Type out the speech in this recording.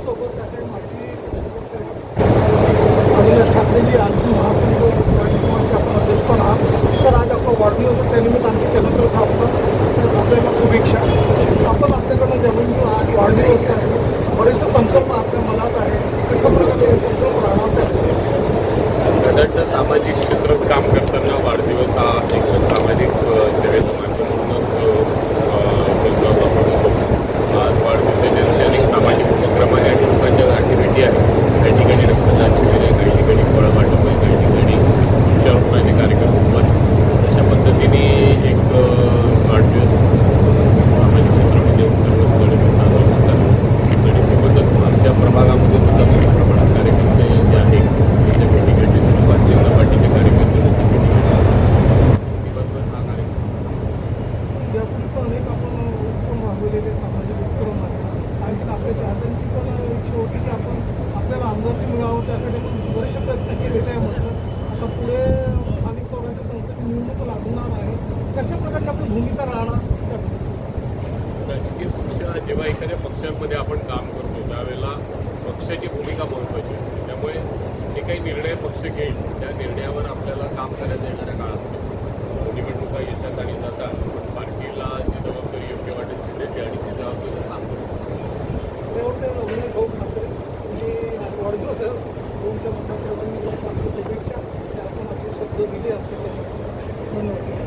सोबत माझी अविनाश ठाकरेजी आज महासंघ समाजचे आपण अध्यक्ष पण आहात. आज आपला वाढदिवस त्यानिमित्त शुभेच्छा. आपण आपल्याकडनं ज़मीन आज वाढदिवस आहे. बरेचसे संकल्प आपल्या मनात है कशा प्रकार व्हावं त्यासाठी आपण बरेचसे प्रयत्न केलेले आहे म्हटलं आता पुढे स्थानिक स्वराज्य संस्थेची निवडणूक लागणार आहे. कशा प्रकारची आपली भूमिका राहणार? राजकीय पक्ष जेव्हा एखाद्या पक्षामध्ये आपण काम करतो त्यावेळेला पक्षाची भूमिका महत्त्वाची असते. त्यामुळे जे काही निर्णय पक्ष घेईल त्या निर्णयावर आपल्याला काम करायला येणाऱ्या काळात निवडणुका आपण शब्द दिले आपल्यासाठी धन्यवाद.